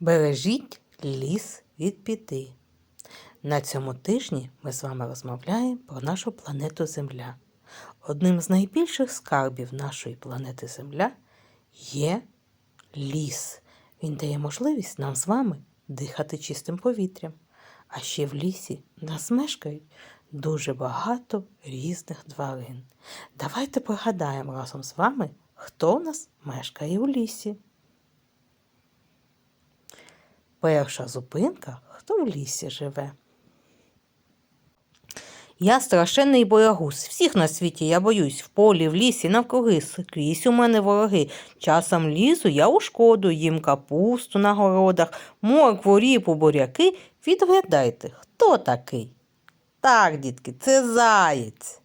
Бережіть ліс від біди. На цьому тижні ми з вами розмовляємо про нашу планету Земля. Одним з найбільших скарбів нашої планети Земля є ліс. Він дає можливість нам з вами дихати чистим повітрям. А ще в лісі нас мешкають дуже багато різних тварин. Давайте пригадаємо разом з вами, хто в нас мешкає у лісі. Перша зупинка хто в лісі живе. Я страшенний боягуз. Всіх на світі я боюсь. В полі, в лісі, навкруги, скрізь у мене вороги. Часом лізу я у шкоду, їм капусту на городах, моркву, ріпу, буряки. Відгадайте, хто такий? Так, дітки, це заєць.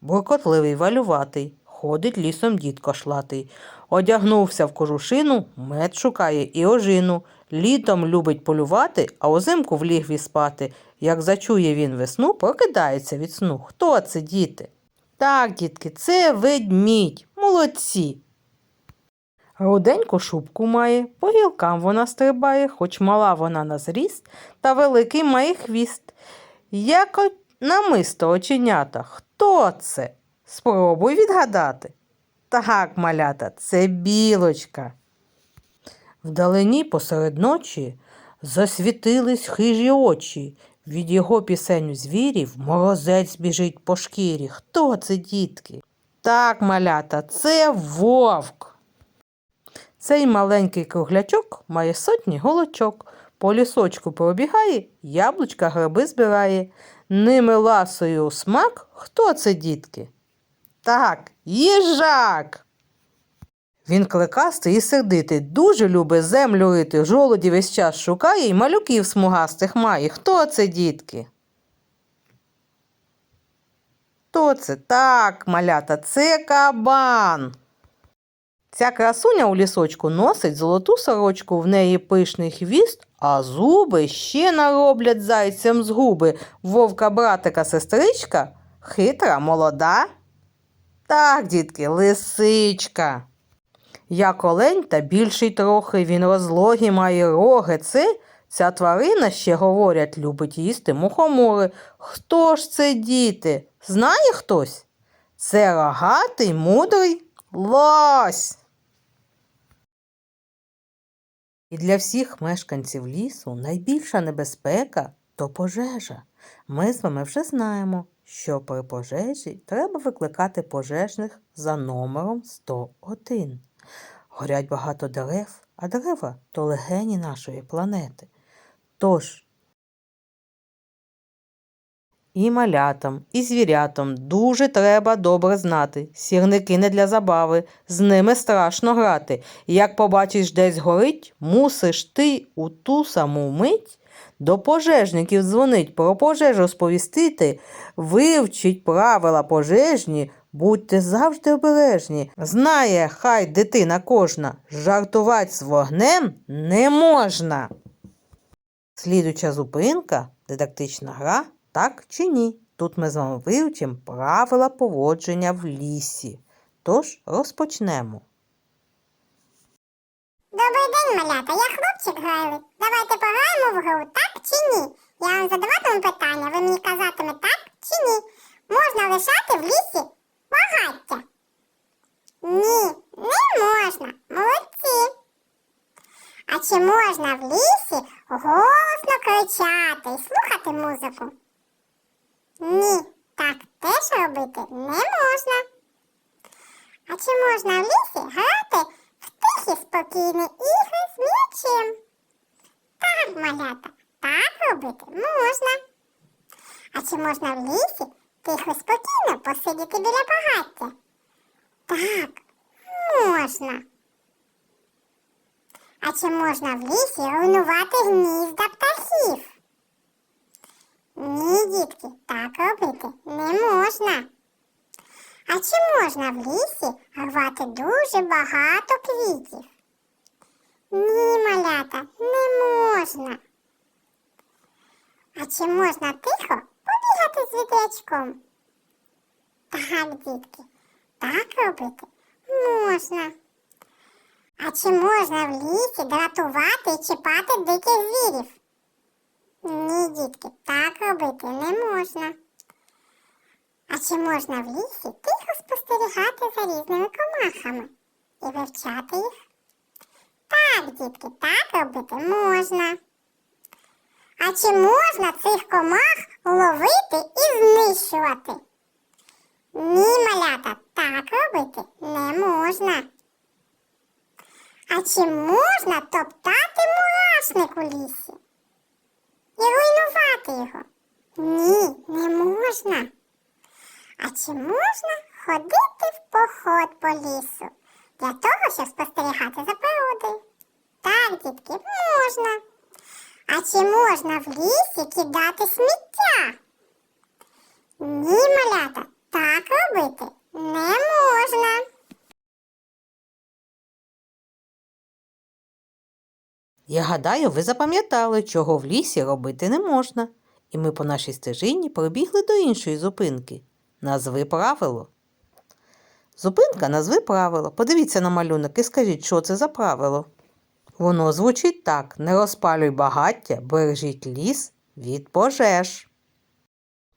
Буркотливий валюватий, ходить лісом дід кошлатий. Одягнувся в кожушину, мед шукає і ожину. Літом любить полювати, а озимку в лігві спати. Як зачує він весну, прокидається від сну. Хто це, діти? Так, дітки, це ведмідь. Молодці. Руденьку шубку має, по гілкам вона стрибає, хоч мала вона на зріст, та великий має хвіст. Як намисто оченята. Хто це? Спробуй відгадати. Так, малята, це білочка. Вдалині посеред ночі засвітились хижі очі. Від його пісень звірів морозець біжить по шкірі. Хто це, дітки? Так, малята, це вовк. Цей маленький круглячок має сотні голочок. По лісочку пробігає, яблучка гриби збирає. Ними ласою у смак. Хто це, дітки? Так, їжак. Він кликастий і сердитий, дуже любить землю рити, жолоді весь час шукає і малюків смугастих має. Хто це, дітки? Хто це? Так, малята, це кабан. Ця красуня у лісочку носить золоту сорочку, в неї пишний хвіст, а зуби ще нароблять зайцем з губи. Вовка братика сестричка хитра, молода. Так, дітки, лисичка. Як олень та більший трохи, він розлогі має роги. Це ця тварина ще говорять, любить їсти мухомори. Хто ж це діти? Знає хтось? Це рогатий, мудрий лось. І для всіх мешканців лісу найбільша небезпека то пожежа. Ми з вами вже знаємо, що при пожежі треба викликати пожежних за номером 101. Горять багато дерев, а дерева то легені нашої планети. Тож і малятам, і звірятам дуже треба добре знати. Сірники не для забави, з ними страшно грати. Як побачиш, десь горить, мусиш ти у ту саму мить до пожежників дзвонить, про пожежу сповістити, вивчить правила пожежні, будьте завжди обережні. Знає, хай дитина кожна, жартувати з вогнем не можна. Слідуча зупинка дидактична гра так чи ні. Тут ми з вами вивчимо правила поводження в лісі. Тож розпочнемо. Добрий день, малята. Я хлопчик Гайлик. Давайте пограємо в гру, так чи ні? Я вам задаватиму питання, ви мені казатиме так чи ні. Можна лишати в лісі багаття? Ні, не можна. Молодці. А чи можна в лісі голосно кричати і слухати музику? Ні, так теж робити не можна. А чи можна в лісі грати в тихі спокійні ігри з м'ячем? Так, малята, так робити можна. А чи можна в лісі тихо спокійно посидіти біля багаття? Так, можна. А чи можна в лісі руйнувати гнізда птахів? Ні, дітки, так робити не можна. А чи можна в лісі рвати дуже багато квітів? Ні, малята, не можна. А чи можна тихо вітрячком? Так, дітки, так робити можна. А чи можна в лісі дратувати і чіпати диких звірів. Ні, дітки, так робити не можна. А чи можна в лісі тихо спостерігати за різними комахами і вивчати їх? Так, дітки, так робити можна. А чи можна цих комах ловити і знищувати? Ні, малята, так робити не можна. А чи можна топтати мурашник у лісі? І руйнувати його? Ні, не можна. А чи можна ходити в поход по лісу для того, щоб спостерігати за природою? Так, дітки, можна. А чи можна в лісі кидати сміття? Ні, малята, так робити не можна. Я гадаю, ви запам'ятали, чого в лісі робити не можна. І ми по нашій стежині прибігли до іншої зупинки. Назви правило. Зупинка назви правило. Подивіться на малюнок і скажіть, що це за правило. Воно звучить так: не розпалюй багаття, бережіть ліс від пожеж.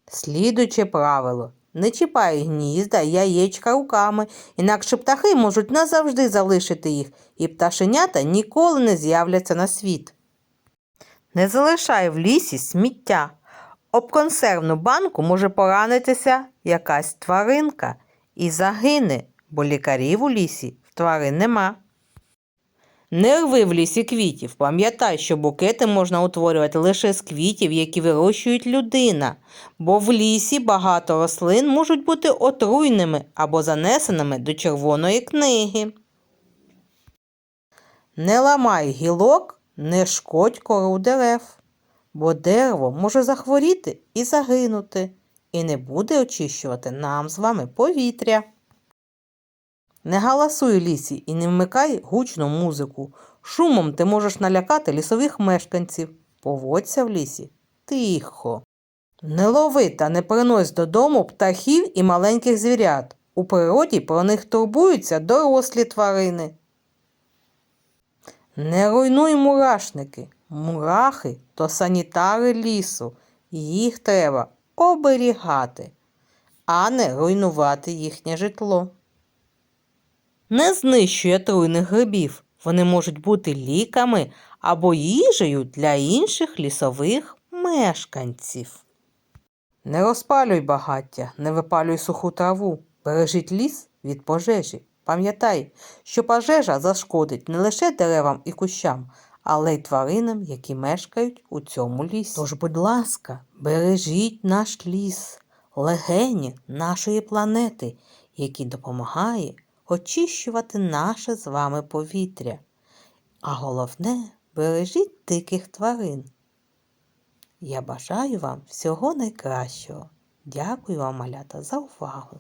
Слідуюче правило. Не чіпай гнізда, яєчка руками, інакше птахи можуть назавжди залишити їх, і пташенята ніколи не з'являться на світ. Не залишай в лісі сміття. Об консервну банку може поранитися якась тваринка і загине, бо лікарів у лісі в тварин нема. Не рви в лісі квітів. Пам'ятай, що букети можна утворювати лише з квітів, які вирощують людина, бо в лісі багато рослин можуть бути отруйними або занесеними до червоної книги. Не ламай гілок, не шкодь кору дерев, бо дерево може захворіти і загинути, і не буде очищувати нам з вами повітря. Не галасуй лісі і не вмикай гучну музику. Шумом ти можеш налякати лісових мешканців. Поводься в лісі тихо. Не лови та не принось додому птахів і маленьких звірят. У природі про них турбуються дорослі тварини. Не руйнуй мурашники. Мурахи то санітари лісу. Їх треба оберігати, а не руйнувати їхнє житло. Не знищуй отруйних грибів. Вони можуть бути ліками або їжею для інших лісових мешканців. Не розпалюй багаття, не випалюй суху траву, бережіть ліс від пожежі. Пам'ятай, що пожежа зашкодить не лише деревам і кущам, але й тваринам, які мешкають у цьому лісі. Тож, будь ласка, бережіть наш ліс, легені нашої планети, який допомагає очищувати наше з вами повітря. А головне, бережіть диких тварин. Я бажаю вам всього найкращого. Дякую вам, малята, за увагу.